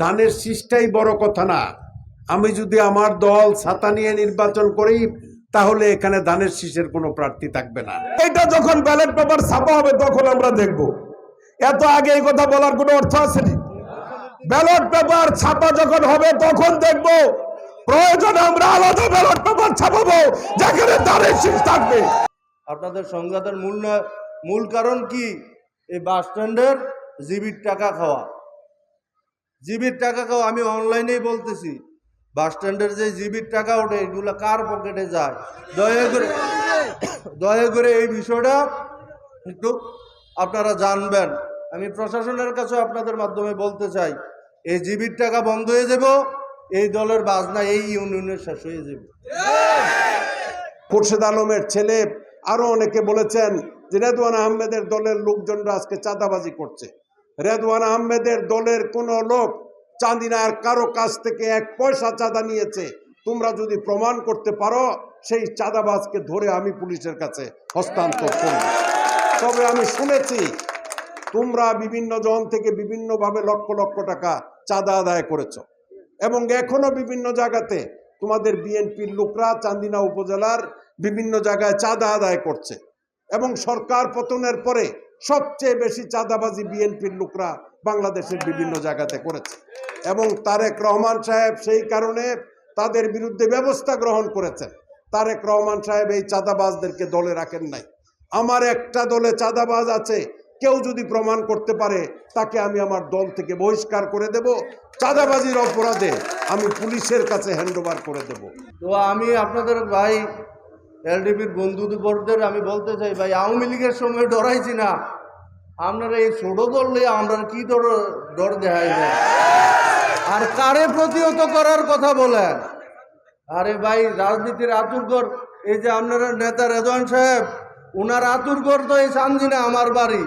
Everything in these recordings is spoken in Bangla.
ধানের শীষটাই বড় কথা না। আমি যদি আমার দল ছাতা নিয়ে নির্বাচন করি তাহলে এখানে ধানের শীষের কোনো প্রার্থী থাকবে না। এটা যখন ব্যালট পেপার ছাপা হবে তখন আমরা দেখব। এত আগে এই কথা বলার কোনো অর্থ আছে নি? ব্যালট পেপার ছাপা যখন হবে তখন দেখব প্রয়োজনে আমরা আলাদা ব্যালট পেপার ছাপাবো যেখানে তারের শীষ থাকবে। আপনাদের সংঘাতের মূল মূল কারণ কি? এই বাস স্ট্যান্ডের জিবির টাকা খাওয়া। জিবির টাকা খাওয়া আমি অনলাইনেই বলতেছি। বাস স্ট্যান্ডের যে জিবির টাকা ওঠে, এগুলো কার পকেটে যায়? দয়া করে দয়া করে এই বিষয়টা একটু আপনারা জানবেন। আমি প্রশাসনের কাছে আপনাদের মাধ্যমে বলতে চাই, এই জিবির টাকা বন্ধ হয়ে যাব, এই দলের বাজনা এই ইউনিয়নের শেষ হয়ে যাবে। খোরশেদ আলমের ছেলে, আরও অনেকে বলেছেন রেদওয়ান আহমেদের দলের লোকজনরা আজকে চাঁদাবাজি করছে। রেদওয়ান আহমেদের দলের কোন লোক চাঁদিনার কারও কাছ থেকে এক পয়সা চাঁদা নিয়েছে। তোমরা যদি প্রমাণ করতে পারো, সেই চাঁদাবাজকে ধরে আমি পুলিশের কাছে হস্তান্তর করব। তবে আমি শুনেছি, তোমরা বিভিন্ন জন থেকে বিভিন্নভাবে লক্ষ লক্ষ টাকা চাঁদা আদায় করেছ। এবং এখনও বিভিন্ন জায়গাতে তোমাদের বিএনপির লোকরা চান্দিনা উপজেলার বিভিন্ন জায়গায় চাঁদা আদায় করছে। এবং সরকার পতনের পরে সবচেয়ে বেশি চাঁদাবাজি বিএনপির লোকরা বাংলাদেশের বিভিন্ন জায়গাতে করেছে। এবং তারেক রহমান সাহেব সেই কারণে তাদের বিরুদ্ধে ব্যবস্থা গ্রহণ করেছেন। তারেক রহমান সাহেব এই চাঁদাবাজদেরকে দলে রাখেন নাই। আমার একটা দলে চাঁদাবাজ আছে, কেউ যদি প্রমাণ করতে পারে, তাকে আমি আমার দল থেকে বহিষ্কার করে দেব। চাঁদাবাজির অপরাধে আমি পুলিশের কাছে হ্যান্ডওভার করে দেব। তো আমি আপনাদের ভাই এলডিপির বন্ধুদের আমি বলতে চাই ভাই আওয়ামী লীগের সময় ডরাইছি না। আপনারা এই ছোট দললে আমরা কি ডর ডর দেখাই আর কারে প্রতিহত করার কথা বলেন? আরে ভাই রাজনীতির আতুরগড় এই যে আপনারা নেতা রেদওয়ান সাহেব উনার আতুরগড় তো এই চান্দিনা আমার বাড়ি।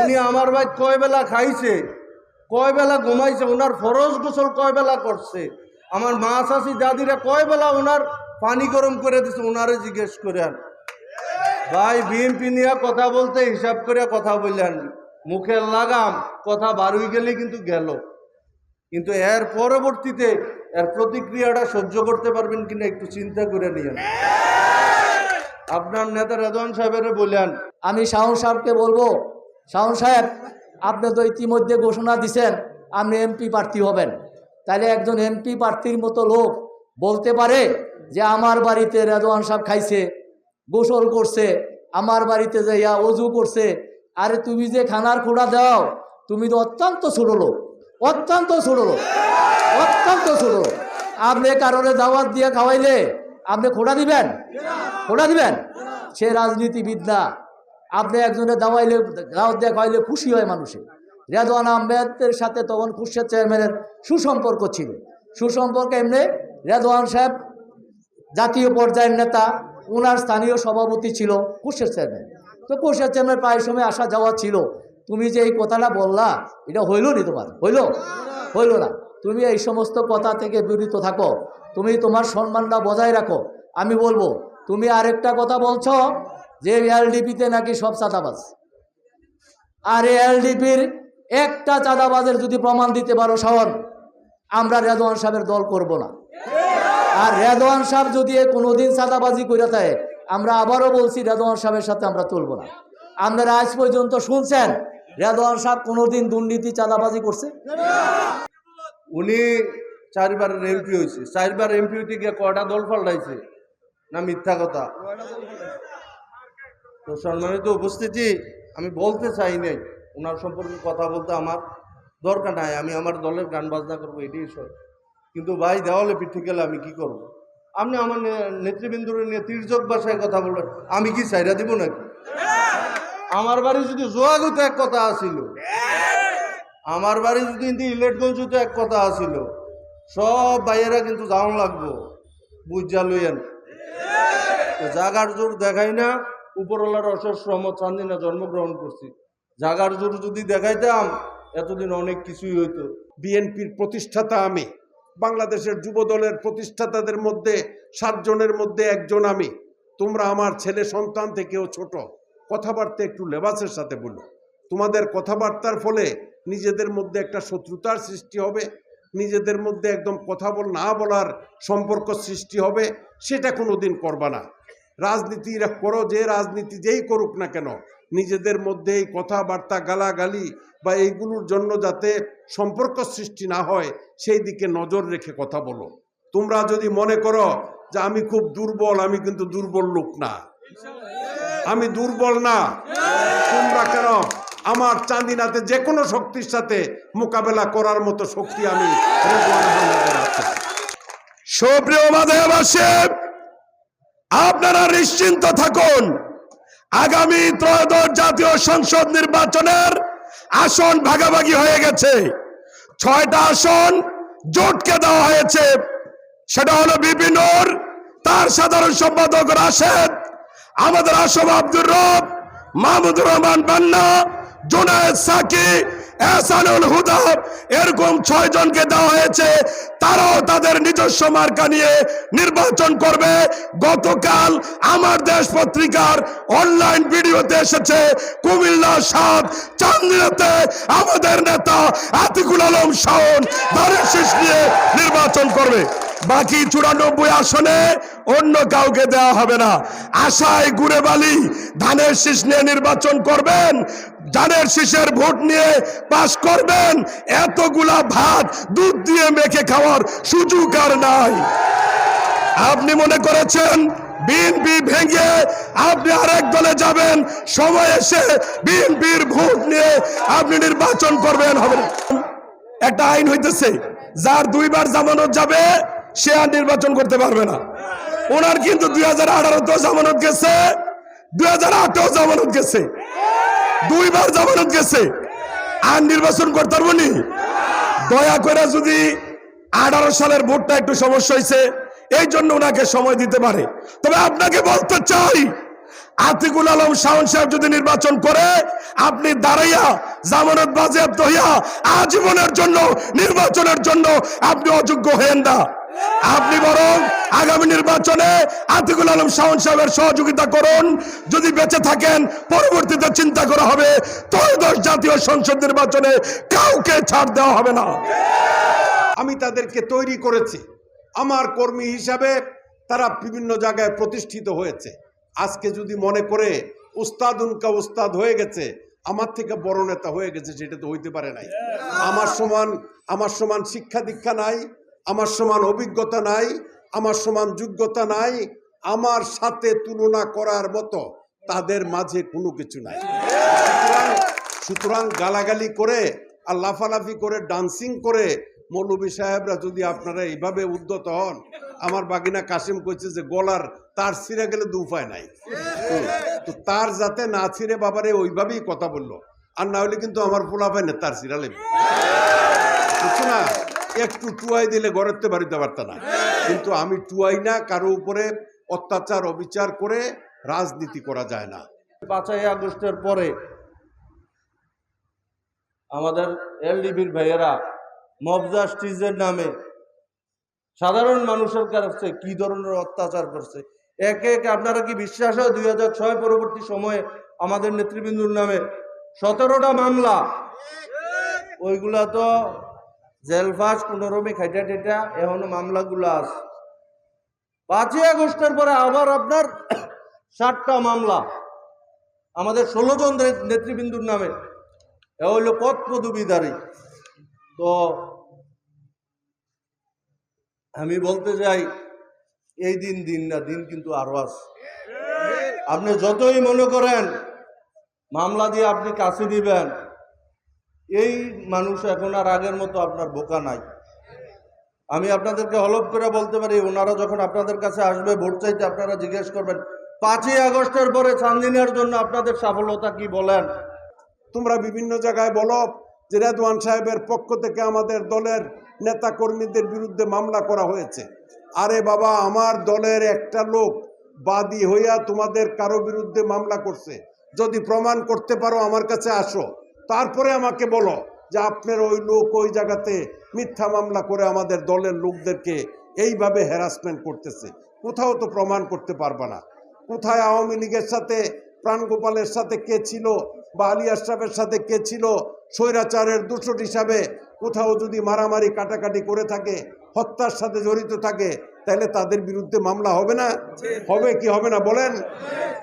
উনি আমার ভাই কয় বেলা খাইছে কয় বেলা ঘুমাইছে ওনার ফরজ গোসল কয় বেলা করছে। আমার মা শাশি দাদিরা কয় বেলা ওনার পানি গরম করে দিছে ওনারে জিজ্ঞেস করেন। ভাই, বিএনপি নিয়ে কথা বলতে হিসাব করে কথা বললেন। মুখের লাগাম, কথা বারুই গেলে কিন্তু গেল। কিন্তু এর পরবর্তীতে এর প্রতিক্রিয়াটা সহ্য করতে পারবেন কিনা একটু চিন্তা করে নিয়েন। আপনার নেতা রেদওয়ান সাহেবের বললেন, আমি শাহন সাহেবকে বলব শাহন সাহেব, আপনি তো ইতিমধ্যে ঘোষণা দিছেন, আপনি এমপি প্রার্থী হবেন। তাহলে একজন এমপি প্রার্থীর মতো লোক বলতে পারে যে আমার বাড়িতে রেদওয়ান সাহেব খাইছে, গোসল করছে, আমার বাড়িতে যাইয়া অজু করছে, আরে তুমি যে খানার খোড়া দাও, তুমি তো অত্যন্ত ছোট লোক, অত্যন্ত ছোট লোক, অত্যন্ত ছোট আপনি কারোরে দাওয়াত দিয়ে খাওয়াইলে আপনি খোড়া দিবেন? খোড়া দিবেন? সে রাজনীতিবিদ না। আপনি একজনের দাওয়াইলে, দাওয়াত দিয়ে খাওয়াইলে খুশি হয় মানুষে। রেদওয়ান আহমেদের সাথে তখন খুরশেদ চেয়ারম্যানের সুসম্পর্ক ছিল। সুসম্পর্ক এমনি রেদওয়ান সাহেব জাতীয় পর্যায়ের নেতা ওনার স্থানীয় সভাপতি ছিল খুরশেদ চেয়ারম্যান। তো খুরশেদ চেয়ারম্যান প্রায় সময় আসা যাওয়া ছিল। তুমি যে এই কথাটা বললা, এটা হইল নি তোমার? হইল? হইল না। তুমি এই সমস্ত কথা থেকে বিরত থাকো। তুমি তোমার সম্মানটা বজায় রাখো। আমি বলব, তুমি আরেকটা কথা বলছো যে এলডিপিতে নাকি সব চাঁদাবাজ। আর এলডিপির একটা চাঁদাবাজের যদি প্রমাণ দিতে পারো শাওন, আমরা রেদওয়ান সাহেবের দল করব না। আর রেদওয়ান সাহেব যদি কোনোদিন চাঁদাবাজি করে থাকে আমরা আবারও বলছি রেদওয়ান সাহেবের সাথে আমরা চলবো না। আপনারা আজ পর্যন্ত শুনছেন, রেদওয়ান সাহেব কোনোদিন দুর্নীতি, চাঁদাবাজি করছে? উনি চারবার এমপি হয়েছে। চারবার এমপি হইতে গিয়ে কয়টা দল পাল্টাইছে? না মিথ্যা কথা? তো সম্মানিত উপস্থিতি, আমি বলতে চাই নাই। ওনার সম্পর্কে কথা বলতে আমার দরকার নাই। আমি আমার দলের গান বাজনা করব, এটাই সব। কিন্তু ভাই, দেওয়ালে পিঠে গেলে আমি কি করব। আপনি আমার নেতৃবৃন্দুর নিয়ে তির্যক ভাষায় কথা বলবেন, আমি কি চাইরা দিব নাকি? আমার বাড়ি যদি জোয়াগুতে এক কথা আসিল আমার বাড়ি যদি কিন্তু ইলেটগঞ্জ তো এক কথা আছিল, সব ভাইয়েরা কিন্তু যাওয়ান লাগবো, বুঝা লইয়েন। জাগার জোর দেখাই না, উপরওয়ালার অশেষ রহমত চান্দিনা জন্মগ্রহণ করছি। জাগার জোর যদি দেখাইতাম, এতদিন অনেক কিছুই হইতো। বিএনপির প্রতিষ্ঠাতা আমি। বাংলাদেশের যুব দলের প্রতিষ্ঠাতাদের মধ্যে সাতজনের মধ্যে একজন আমি। তোমরা আমার ছেলে সন্তান থেকেও ছোট। কথাবার্তা একটু লেবাসের সাথে বলো। তোমাদের কথাবার্তার ফলে নিজেদের মধ্যে একটা শত্রুতার সৃষ্টি হবে। নিজেদের মধ্যে একদম কথা বল, না বলার সম্পর্ক সৃষ্টি হবে। সেটা কোনো দিন করবা না। রাজনীতি করো, যে রাজনীতি যেই করুক না কেন নিজেদের মধ্যে এই কথাবার্তা, গালাগালি বা এইগুলোর জন্য যাতে সম্পর্ক সৃষ্টি না হয়, সেই দিকে নজর রেখে কথা বলো। তোমরা যদি মনে করো যে আমি খুব দুর্বল, আমি কিন্তু দুর্বল লোক না। আমি দুর্বল না। তোমরা কেন? আমার চান্দিনাতে যে কোনো শক্তির সাথে মোকাবেলা করার মতো শক্তি আমি সুপ্রিয় মাধবাসী আপনারা নিশ্চিন্ত থাকুন। আগামী ত্রয়োদশ জাতীয় সংসদ নির্বাচনের আসন ভাগাভাগি হয়ে গেছে। ছয়টা আসন জোটকে দেওয়া হয়েছে। সেটা হলো বিপিনুর তার সাধারণ সম্পাদক রাশেদ, আমাদের আসম আব্দুর রব, মাহমুদুর রহমান বান্না, জোনায়েদ সাকি এহসানুল হুদা, এরকম ছয় জনকে দেওয়া হয়েছে, তারাও তাদের নিজস্ব মার্কা নিয়ে নির্বাচন করবে। গতকাল আমার দেশ পত্রিকার অনলাইন ভিডিওতে এসেছে, কুমিল্লা সাত, চান্দিনাতে আমাদের নেতা আতিকুল আলম শাওন ধানের শেষ নিয়ে নির্বাচন করবে। বাকি চুরানব্বই আসনে অন্য কাউকে দেওয়া হবে না। আশায় গুড়ে বালি, ধানের শীষ নিয়ে নির্বাচন করবেন, ধানের শীষের ভোট নিয়ে পাশ করবেন, এতগুলা ভাত দুধ দিয়ে মেখে খাওয়ার সুযোগ আর নাই। আপনি মনে করেছেন, বিএনপি ভেঙে আপনি আরেক দলে যাবেন, সময় এসে বিএনপির ভোট নিয়ে আপনি নির্বাচন করবেন, হবে একটা আইন হইতেছে, যার দুইবার জামানত যাবে সে আর নির্বাচন করতে পারবে না। ওনার কিন্তু দুই হাজার আঠারোতেও জামানত গেছে, দুই হাজার আটেও জামানত গেছে। দুইবার জামানত গেছে। আর নির্বাচন করতে পারব নি? দয়া করে যদি আঠারো সালের ভোটটা একটু সমস্যা হয়েছে এই জন্য ওনাকে সময় দিতে পারে। তবে আপনাকে বলতে চাই, আতিকুল আলম শাহন সাহেব যদি নির্বাচন করে, আপনি দাঁড়াইয়া জামানত বাজেয়াপ্ত হইয়া আজীবনের জন্য, নির্বাচনের জন্য আপনি অযোগ্য হয়েন না। আপনি বরং আগামী নির্বাচনে আতিকুল আলম শাওন সাহেবের সহযোগিতা করুন। যদি বেঁচে থাকেন, পরবর্তীতে চিন্তা করা হবে, ত্রয়োদশ জাতীয় সংসদ নির্বাচনে কাউকে ছাড় দেওয়া হবে না। আমি তাদেরকে তৈরি করেছি। আমার কর্মী হিসাবে তারা বিভিন্ন জায়গায় প্রতিষ্ঠিত হয়েছে। আজকে যদি মনে করে, উস্তাদ উনকা উস্তাদ হয়ে গেছে, আমার থেকে বড় নেতা হয়ে গেছে, সেটা তো হইতে পারে নাই। আমার সমান আমার সমান শিক্ষা দীক্ষা নাই। আমার সমান অভিজ্ঞতা নাই, আমার সমান যোগ্যতা নাই, আমার সাথে তুলনা করার মতো তাদের মাঝে কোনো কিছু নাই। সুতরাং গালাগালি করে আর লাফালাফি করে ডান্সিং করে মৌলবী সাহেবরা যদি আপনারা এইভাবে উদ্যত হন, আমার বাগিনা কাশিম কইছে যে গলার তার ছিঁড়ে গেলে দু উপায় নাই। তো তার যাতে না ছিঁড়ে বাবারে ওইভাবেই কথা বলল, আর না হলে কিন্তু আমার পোলা পায় না তার ছিঁড়ালে বুঝছ না? একটু টুয়াই দিলে ঘরেতে বাড়িতে পারত না। কিন্তু আমি টুয়াই না, কারও উপরে অত্যাচার, অবিচার করে রাজনীতি করা যায় না। পাঁচই আগস্টের পরে আমাদের এলডিবির ভাইয়েরা মব জাস্টিসের নামে সাধারণ মানুষের কাছে কি ধরনের অত্যাচার করছে? একে একে আপনারা কি বিশ্বাস হয় দুই হাজার ছয় পরবর্তী সময়ে আমাদের নেতৃবৃন্দুর নামে সতেরোটা মামলা? ওইগুলা তো জেলফাস কোনোরমে খাইটা টেটা এখনও মামলাগুলো আছে পাঁচই আগস্টের পরে আবার আপনার ষাটটা মামলা। আমাদের ষোলো জন নেতৃবৃন্দুর নামে। এ হইল পদ পদবিধারী তো আমি বলতে চাই, এই দিন দিন না দিন কিন্তু আরও আছে আপনি যতই মনে করেন, মামলা দিয়ে আপনি কাছে দিবেন। এই মানুষ এখন আর আগের মতো আপনার বোকা নাই। আমি আপনাদেরকে হলপ করে বলতে পারি, ওনারা যখন আপনাদের কাছে আসবে, ভোট চাইতে আপনারা জিজ্ঞেস করবেন, পাঁচই আগস্টের পরে চান্দিনার জন্য আপনাদের সফলতা কি বলেন? তোমরা বিভিন্ন জায়গায় বলো যে রেদওয়ান সাহেবের পক্ষ থেকে আমাদের দলের নেতা কর্মীদের বিরুদ্ধে মামলা করা হয়েছে। আরে বাবা, আমার দলের একটা লোক বাদী হইয়া তোমাদের কারও বিরুদ্ধে মামলা করছে। যদি প্রমাণ করতে পারো আমার কাছে আসো। তারপরে আমাকে বলো যে আপনার ওই লোক ওই জায়গাতে মিথ্যা মামলা করে আমাদের দলের লোকদেরকে এইভাবে হ্যারাসমেন্ট করতেছে। কোথাও তো প্রমাণ করতে পারবা না। কোথায় আওয়ামী লীগের সাথে, প্রাণগোপালের সাথে কে ছিল বা আলী আশরাফের সাথে কে ছিল, স্বৈরাচারের দূষণ হিসাবে কোথাও যদি মারামারি কাটাকাটি করে থাকে, হত্যার সাথে জড়িত থাকে, তাহলে তাদের বিরুদ্ধে মামলা হবে না? হবে কি হবে না বলেন?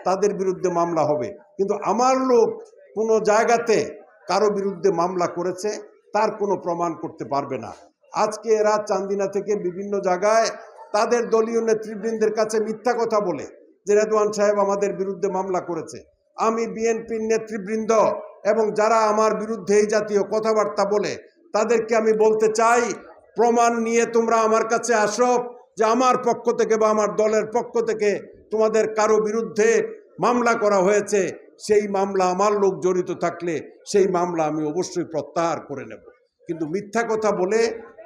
তাদের বিরুদ্ধে মামলা হবে। কিন্তু আমার লোক কোনো জায়গাতে কারও বিরুদ্ধে মামলা করেছে, তার কোনো প্রমাণ করতে পারবে না। আজকে এরা চান্দিনা থেকে বিভিন্ন জায়গায় তাদের দলীয় নেতৃবৃন্দের কাছে মিথ্যা কথা বলে যে রেদওয়ান সাহেব আমাদের বিরুদ্ধে মামলা করেছে। আমি বিএনপির নেতৃবৃন্দ এবং যারা আমার বিরুদ্ধে এই জাতীয় কথাবার্তা বলে, তাদেরকে আমি বলতে চাই, প্রমাণ নিয়ে তোমরা আমার কাছে আসো যে আমার পক্ষ থেকে বা আমার দলের পক্ষ থেকে তোমাদের কারও বিরুদ্ধে মামলা করা হয়েছে। সেই মামলা আমার লোক জড়িত থাকলে সেই মামলা আমি অবশ্যই প্রত্যাহার করে নেব। কিন্তু মিথ্যা কথা বলে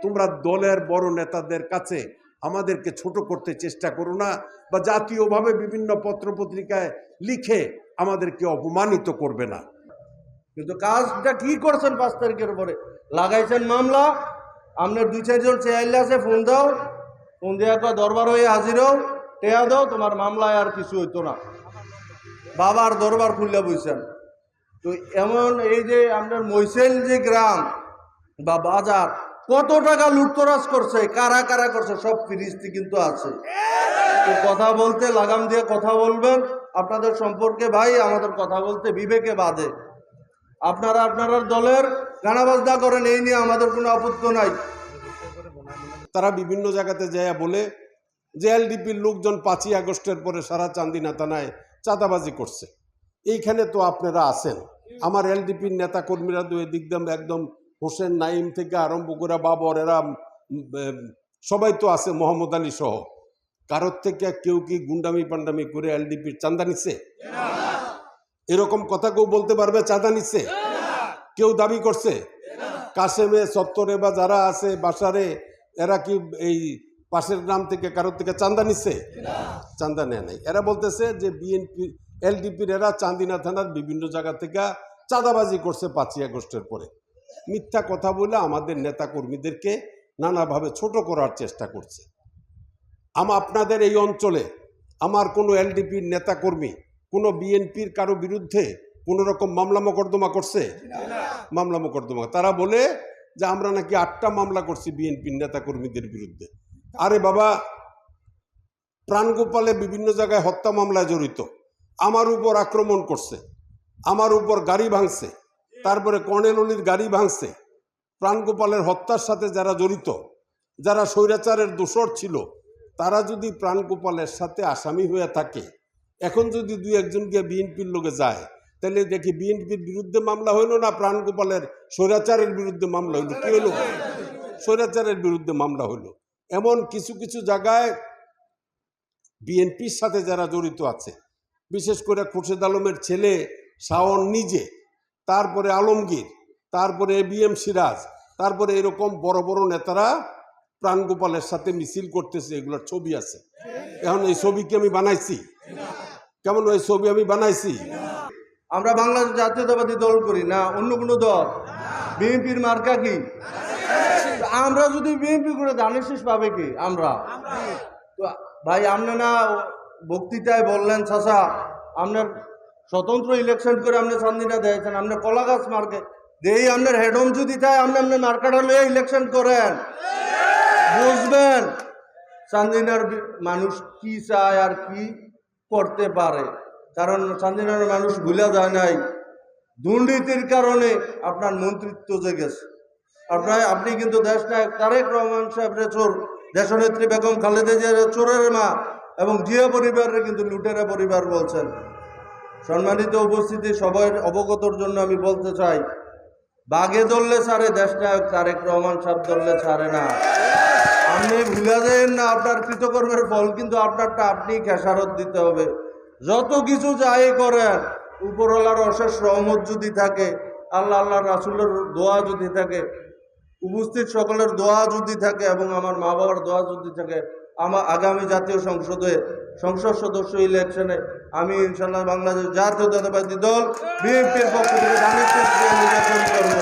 তোমরা দলের বড় নেতাদের কাছে আমাদেরকে ছোট করতে চেষ্টা করো না বা জাতীয়ভাবে বিভিন্ন পত্রপত্রিকায় লিখে আমাদেরকে অপমানিত করবে না। কিন্তু কাজটা কি করছেন পাঁচ তারিখের পরে লাগাইছেন মামলা, আপনার দুই চারজন চেয়ারলে আছে, ফোন দাও, ফোন দেওয়া কয় দরবার হয়ে হাজির হও, টেয়া দাও, তোমার মামলায় আর কিছু হইতো না। বাবার দরবার খুললে বইছেন তো এমন এই যে আপনার মৈসেল যে গ্রাম বা বাজার, কত টাকা লুটতরাজ করছে, কারা কারা করছে, সব ফিরিস্তি কিন্তু আছে। তো কথা বলতে লাগাম দিয়ে কথা বলবেন। আপনাদের সম্পর্কে ভাই আমাদের কথা বলতে বিবেকে বাদে আপনারা আপনারা দলের গানা বাজনা করেন, এই নিয়ে আমাদের কোনো আপত্তি নাই। তারা বিভিন্ন জায়গাতে যায় বলে, যে এলডিপির লোকজন পাঁচই আগস্টের পরে সারা চান্দিনা থানায় চাঁদাবাজি করছে। এইখানে তো আপনারা আছেন। আমার এলডিপির নেতা কর্মীরা তো এদিক দিয়ে একদম হোসেন নাইম থেকে আরম্ভ করে বাবর, এরা সবাই তো আছে, মোহাম্মদ আলী সহ। কারোর থেকে কেউ কি গুন্ডামি পান্ডামি করে এলডিপির চাঁদা নিচ্ছে এরকম কথা কেউ বলতে পারবে, চাঁদা নিচ্ছে কেউ দাবি করছে? কাশেমে সত্তরে বা যারা আছে বাসারে, এরা কি এই পাশের গ্রাম থেকে কারোর থেকে চান্দা নিচ্ছে চান্দা নেয় নাই। এরা বলতেছে যে বিএনপি, এলডিপির এরা চান্দিনা থানার বিভিন্ন জায়গা থেকে চাঁদাবাজি করছে পাঁচই আগস্টের পরে। মিথ্যা কথা বলে আমাদের নেতা কর্মীদেরকে নানাভাবে ছোট করার চেষ্টা করছে। আমা, আপনাদের এই অঞ্চলে আমার কোনো এলডিপির নেতা কর্মী কোনো বিএনপির কারও বিরুদ্ধে কোনো রকম মামলা মোকদ্দমা করছে? মামলা মোকদ্দমা। তারা বলে যে আমরা নাকি আটটা মামলা করছি বিএনপির নেতা কর্মীদের বিরুদ্ধে। আরে বাবা প্রাণগোপালে বিভিন্ন জায়গায় হত্যা মামলায় জড়িত। আমার উপর আক্রমণ করছে, আমার উপর গাড়ি ভাঙছে, তারপরে কর্নেল অলির গাড়ি ভাঙছে। প্রাণগোপালের হত্যার সাথে যারা জড়িত, যারা স্বৈরাচারের দোষর ছিল, তারা যদি প্রাণগোপালের সাথে আসামি হয়ে থাকে, এখন যদি দুই একজন গিয়ে বিএনপির লোকে যায়, তাহলে দেখি বিএনপির বিরুদ্ধে মামলা হইল না প্রাণগোপালের স্বৈরাচারের বিরুদ্ধে মামলা হইল? কি হইল? স্বৈরাচারের বিরুদ্ধে মামলা হইল। এমন কিছু কিছু জায়গায় বিএনপির সাথে যারা জড়িত আছে বিশেষ করে খুরশেদ আলমের ছেলে শাওন নিজে তারপরে আলমগীর তারপরে এ বি এম সিরাজ তারপরে এরকম বড় বড় নেতারা প্রাণগোপালের সাথে মিছিল করতেছে এগুলোর ছবি আছে। এখন এই ছবি কি আমি বানাইছি। কেমন ওই ছবি আমি বানাইছি? আমরা বাংলাদেশ জাতীয়তাবাদী দল করি না অন্য কোনো দল? বিএনপির মার্কা কি? আমরা যদি বিএনপি করে ধানের শেষ পাবে কি? আমরা। তো ভাই, আপনি না বক্তৃতায় বললেন চাষা আপনার স্বতন্ত্র ইলেকশন করে আপনি চান্দিনা দিয়েছেন আপনার কলা গাছ মার্কে দেই আপনার হেডম যদি তাই আপনি আপনার মার্কেটা লয়ে ইলেকশন করেন। বুঝবেন চান্দিনার মানুষ কি চায় আর কি করতে পারে। কারণ চান্দিনার মানুষ ভুলে যায় নাই। দুর্নীতির কারণে আপনার মন্ত্রিত্ব জেগেছে আপনার, আপনি কিন্তু দেশ নায়ক তারেক রহমান সাহেবের চোর, দেশনেত্রী বেগম খালেদা চোরের মা এবং জিয়া পরিবারের কিন্তু লুটেরা পরিবার বলছেন। সম্মানিত উপস্থিতি সবাই অবগতর জন্য আমি বলতে চাই, বাগে ধরলে ছাড়ে দেশ নায়ক তারেক রহমান সাহেব ধরলে ছাড়ে না। আপনি ভুলে যাবেন না, আপনার কৃতকর্মের ফল কিন্তু আপনারটা আপনি খেসারত দিতে হবে। যত কিছু যাই করেন, উপরওয়ালার অশেষ রহমত যদি থাকে, আল্লাহ আল্লাহ রাসুলের দোয়া যদি থাকে উপস্থিত সকলের দোয়া যদি থাকে এবং আমার মা বাবার দোয়া যদি থাকে আমার আগামী জাতীয় সংসদে সংসদ সদস্য ইলেকশনে আমি ইনশাল্লাহ বাংলাদেশ জাতীয়তাবাদী দল, বিএনপির পক্ষ থেকে নির্বাচন করব।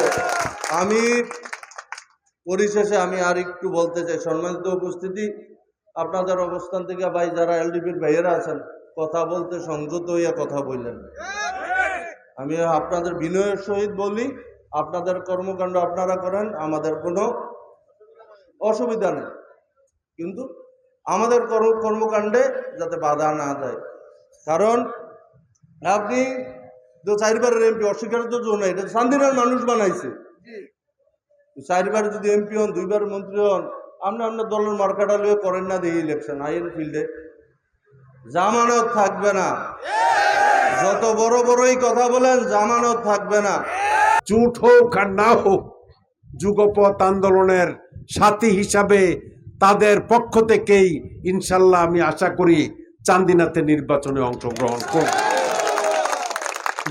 আমি পরিশেষে আমি আর একটু বলতে চাই, সম্মানিত উপস্থিতি, আপনাদের অবস্থান থেকে ভাই যারা এলডিপির ভাইয়েরা আছেন, কথা বলতে সংযত হইয়া কথা বললেন। আমি আপনাদের বিনয়ের সহিত বলি আপনাদের কর্মকাণ্ড আপনারা করেন আমাদের কোনো অসুবিধা নেই। কিন্তু আমাদের কর্ম কর্মকাণ্ডে যাতে বাধা না দেয়। কারণ আপনি তো চারবারের এমপি অস্বীকার তো জন্য এটা শান্তিনার মানুষ বানাইছে। চারবার যদি এমপি হন দুইবার মন্ত্রী হন আপনি আপনার দলের মার্কাটা লিয়ে করেন না দিয়ে ইলেকশন আইএন ফিল্ডে। জামানত থাকবে না। যত বড় বড়ই কথা বলেন জামানত থাকবে না। জুট হোক আর না হোক যুগপথ আন্দোলনের সাথী হিসাবে তাদের পক্ষ থেকেই ইনশাল্লাহ আমি আশা করি চান্দিনাতে নির্বাচনে অংশগ্রহণ করব।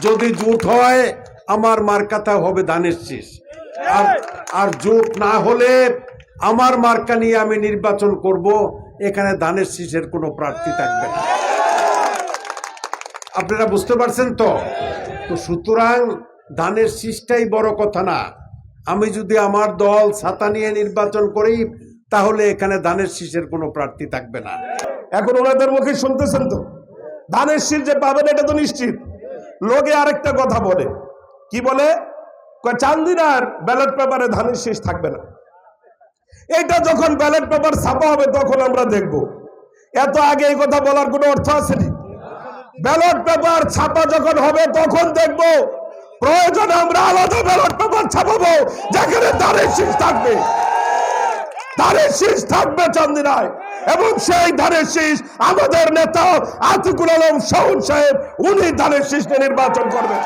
যদি জুট হয়, আমার মার্কাটা হবে ধানের শীষ। আর আর জুট না হলে আমার মার্কা নিয়ে আমি নির্বাচন করব, এখানে ধানের শীষের কোনো প্রার্থী থাকবে না। আপনারা বুঝতে পারছেন তো? তো সুতরাং ধানের শীষটাই বড় কথা না। আমি যদি আমার দল ছাতা নিয়ে নির্বাচন করি, তাহলে এখানে ধানের শীষের কোনো প্রার্থী থাকবে না। এখন ওনাদের মুখে শুনতেছেন তো? ধানের শীল যে পাবেন, এটা তো নিশ্চিত। লোকে আরেকটা কথা বলে। কি বলে? চান্দিনার ব্যালট পেপারে ধানের শীষ থাকবে না। এটা যখন ব্যালট পেপার ছাপা হবে, তখন আমরা দেখব। এত আগে এই কথা বলার কোনো অর্থ আছে নি ব্যালট পেপার ছাপা যখন হবে, তখন দেখব প্রয়োজনে আমরা আলাদা ব্যালট পেপার ছাপাবো যেখানে ধানের শীষ থাকবে। ধানের শীষ থাকবে চান্দিনায় এবং সেই ধানের শীষ আমাদের নেতা আতিকুল আলম শাহুন সাহেব, উনি ধানের শীষ নির্বাচন করবেন।